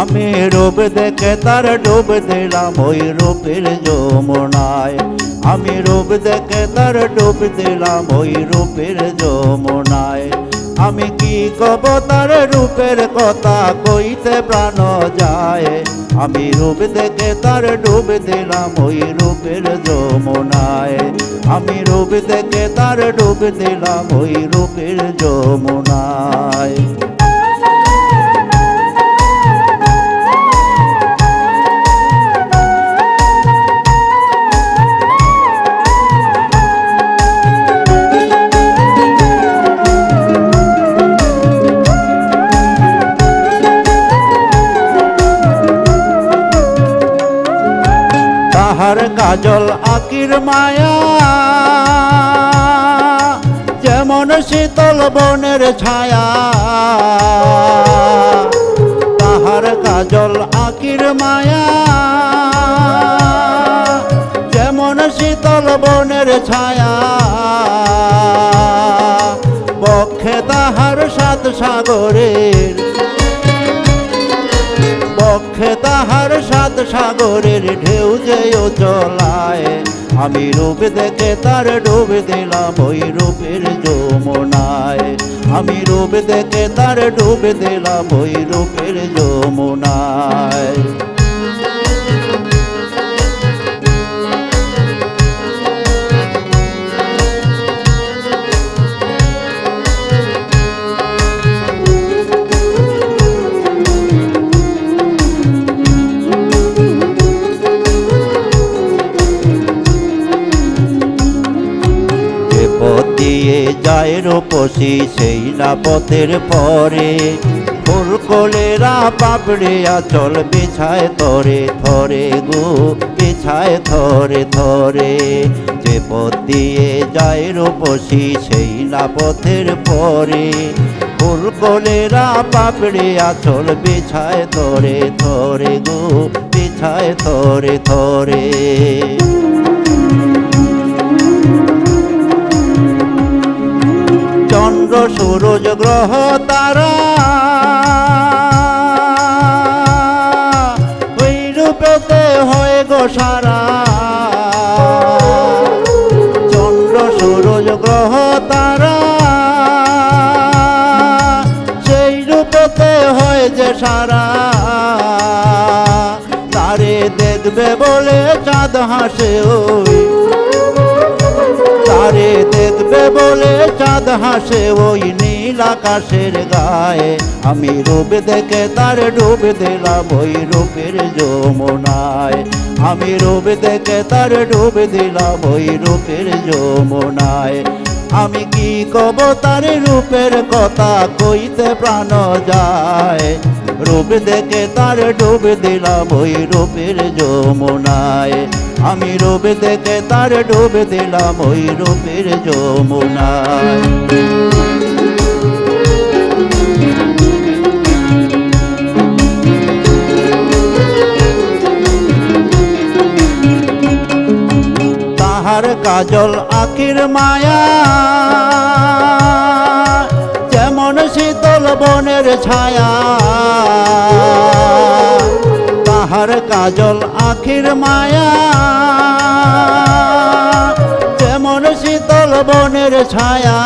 আমি রূপ দেখে তার ডুব দিলাম, ওই রূপের যমুনায়। আমি রূপ দেখে তার ডুব দিলাম, ওই রূপের যমুনায়। আমি কি কব তার রূপের কথা কইতে প্রাণ যায়? আমি রূপ দেখে তার ডুব দিলাম, ওই রূপের যমুনায়। আমি রূপ দেখে তার ডুব দিলাম, ওই রূপের যমুনায়। তাহার কাজল আকির মায়া। যেমন শীতল বনের ছায়া। তাহার কাজল আকির মায়া। যেমন শীতল বনের ছায়া। বক্ষে তাহার সাত সাগরের তাহার সাত সাগরের ঢেউ যেও চলায়। আমি রূপ দেখে তার ডুব দিলাম, ওই রূপের যমুনায়। আমি রূপ দেখে তার ডুব দিলাম, ওই রূপের যমুনায়। যায় রূপসী সেই না পথের পরে। ফুল কোলেরা পাপড়ে আচল বিছায় থরে থরে গো বিছায় থরে থরে যে পথ দিয়ে যায় রূপসী সেই না পথের পরে। ফুল কোলেরা পাপড়ে আচল বিছায় থরে থরে গো বিছায় থরে থরে চন্দ্র সূরজ, গ্রহ, তারা। ওই রূপেতে হয় গো সারা। চন্দ্র, সূরজ, গ্রহ, তারা। সেই রূপেতে হয় যে সারা। তারে দেখবে বলে চাঁদ হাসে ওই। তারে দেখবে বলে চাঁদ হাসে, ওই নীল আকাশের গায়ে। আমি রূপ দেখে তার ডুব দিলাম, ওই রূপের যমুনায়। আমি রূপ দেখে তার ডুব দিলাম, ওই রূপের যমুনায়। আমি কি কব তার রূপের কথা কইতে প্রাণ যায়? রূপ দেখে তার ডুব দিলাম ওই রূপের যমুনায়। আমি রূপ দেখে তার ডুব দিলাম ওই রূপের যমুনায়। তাহার কাজল আখির মায়া, যেমন শীতল বনের ছায়া। তাহার কাজল আখির মায়া। যেমন শীতল বনের ছায়া।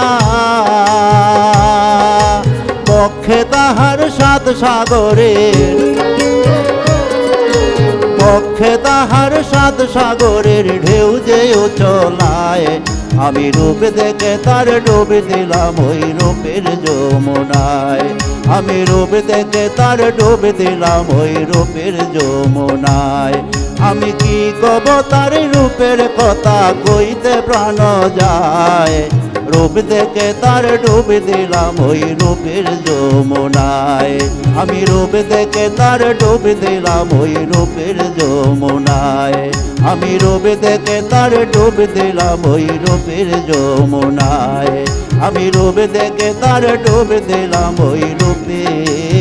পক্ষে তাহার সাত সাগরের পক্ষে তাহার সাত সাগরের ঢেউ যেও চলায় আমি রূপ দেখে তার ডুব দিলাম, ওই রূপের যমুনায়। আমি রূপ দেখে তার ডুব দিলাম, ওই রূপের যমুনায়। আমি কি কব তার রূপের কথা কইতে প্রাণ যায়? রূপ দেখে তার ডুব দিলাম ওই রূপের যমুনায়। আমি রূপ দেখে তার ডুব দিলাম ওই রূপের যমুনায়। আমি রূপ দেখে তার ডুব দিলাম ওই রূপের যমুনায়। আমি রূপ দেখে তার ডুব দিলাম ওই রূপের